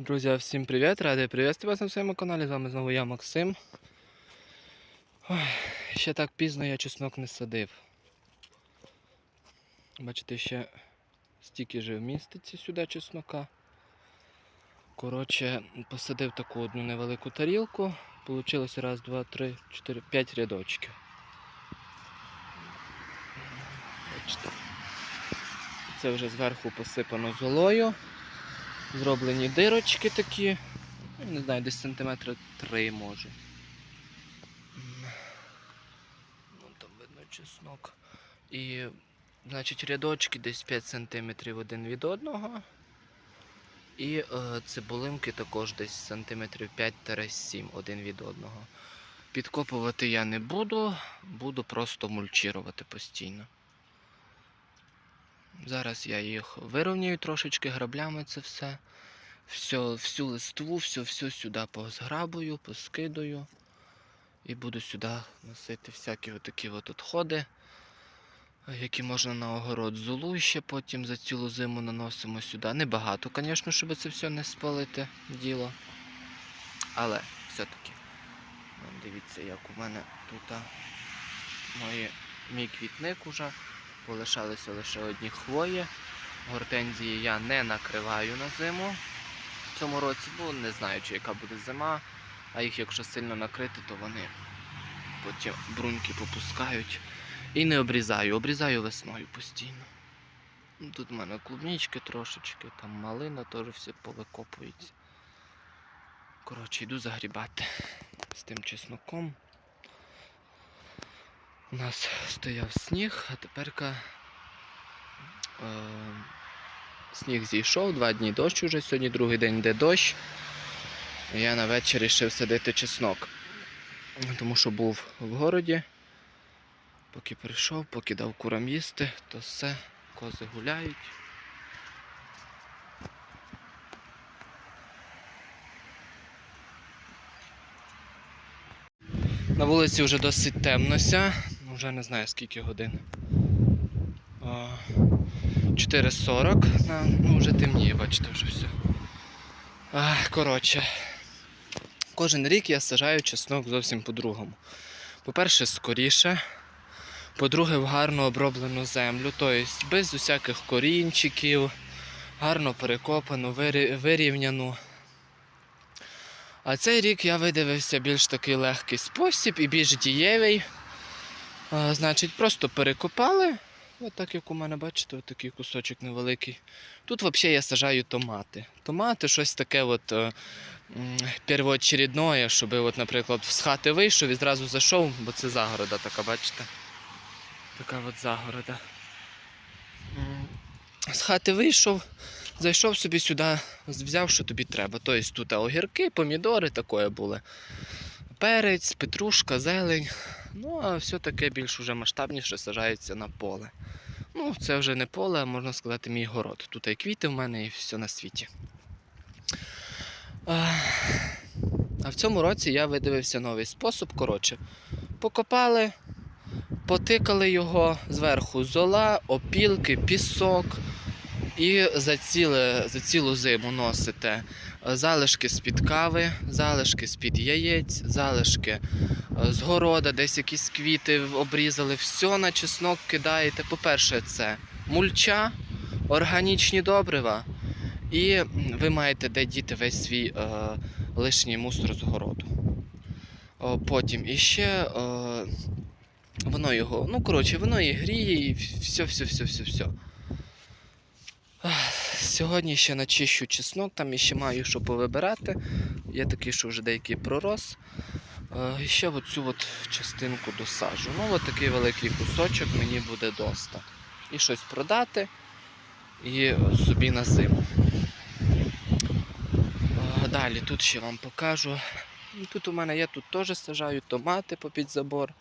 Друзі, всім привіт! Радий привітати вас на своєму каналі. З вами знову я, Максим. Ой, ще так пізно я чеснок не садив. Бачите, ще стільки же вміститься сюди чеснока. Коротше, посадив таку одну невелику тарілку. Получилося раз, два, три, чотири, п'ять рядочків. Бачите. Це вже зверху посипано золою. Зроблені дирочки такі. ну, Не знаю, десь сантиметра три може. Ну там видно чеснок. І, значить, рядочки десь 5 сантиметрів один від одного. І е, цибулинки також десь сантиметрів 5-7 один від одного. Підкопувати я не буду, буду просто мульчірувати постійно. Зараз я їх вирівнюю трошечки граблями це все. все всю листву, все, все сюди позграбую, поскидаю. І буду сюди носити всякі отакі от відходи, які можна на огород золу ще потім за цілу зиму наносимо сюди. Небагато, звісно, щоб це все не спалити діло. Але все-таки. Дивіться, як у мене тут мої, мій квітник уже. Полишалися лише одні хвої. Гортензії я не накриваю на зиму в цьому році, бо не знаю, чи яка буде зима. А їх якщо сильно накрити, то вони потім бруньки попускають. І не обрізаю, обрізаю весною постійно. Ну, Тут в мене клубнички трошечки, там малина теж все повикопується. Коротше, йду загрібати з тим чесноком. У нас стояв сніг, а теперка е, сніг зійшов, два дні дощ уже, сьогодні другий день йде дощ. Я на вечір вирішив садити чеснок. Тому що був в городі. Поки прийшов, поки дав курам їсти, то все, кози гуляють. На вулиці вже досить темнося. Вже не знаю скільки годин. О, 4.40. Ну, вже темніє, бачите, вже все. Коротше. Кожен рік я сажаю чеснок зовсім по-другому. По-перше, скоріше. По-друге, в гарно оброблену землю, тобто без усяких корінчиків, гарно перекопану, вирівняну. А цей рік я видивився більш такий легкий спосіб і більш дієвий. А, значить, просто перекопали. От так як у мене, бачите, от такий кусочок невеликий. Тут взагалі я сажаю томати. Томати щось таке от, е, м, щоб, от, наприклад, з хати вийшов і зразу зайшов, бо це загорода така, бачите? Така от загорода. З хати вийшов, зайшов собі сюди, взяв, що тобі треба. Тобто тут огірки, помідори такое були. Перець, петрушка, зелень. Ну, а все таке більш уже масштабніше сажається на поле. Ну, це вже не поле, а можна сказати, мій город. Тут і квіти в мене, і все на світі. А, в цьому році я видивився новий спосіб. Коротше, покопали, потикали його зверху зола, опілки, пісок. І за, ціле, за цілу зиму носите е, залишки з-під кави, залишки з-під яєць, залишки е, з города, десь якісь квіти обрізали, все на чеснок кидаєте. По-перше, це мульча, органічні добрива, і ви маєте де діти весь свій е, лишній мусор з городу. О, потім іще е, воно його, ну коротше, воно і гріє, і все, все, все, все, все. Сьогодні ще начищу чеснок, там ще маю що повибирати. Є такий, що вже деякий пророс. Е, І ще оцю от частинку досаджу. Ну, от такий великий кусочок мені буде доста. І щось продати і собі на зиму. Е, Далі тут ще вам покажу. Тут у мене я тут теж сажаю томати попід забор.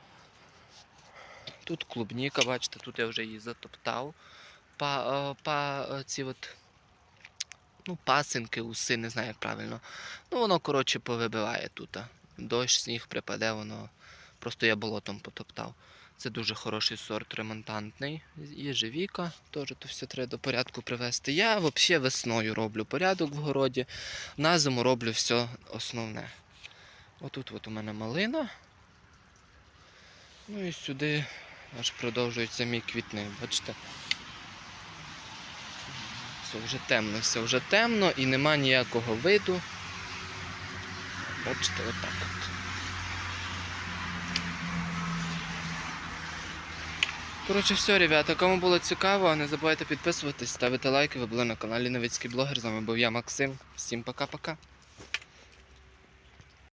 Тут клубніка, бачите, тут я вже її затоптав. Па, е, па, е, ці от, ну, пасинки, уси, не знаю як правильно. Ну, воно, коротше, повибиває тут. Дощ, сніг припаде, воно. Просто я болотом потоптав. Це дуже хороший сорт ремонтантний. Єжевіка, теж то все треба до порядку привести. Я взагалі весною роблю порядок в городі. На зиму роблю все основне. Отут от у мене малина. Ну і сюди аж продовжується мій квітник, бачите. Все вже темно, все вже темно і нема ніякого виду. Бачите, отак от. Коротше, все, ребята, кому було цікаво, не забувайте підписуватись, ставити лайки. Ви були на каналі Новицький блогер. З вами був я, Максим. Всім пока-пока.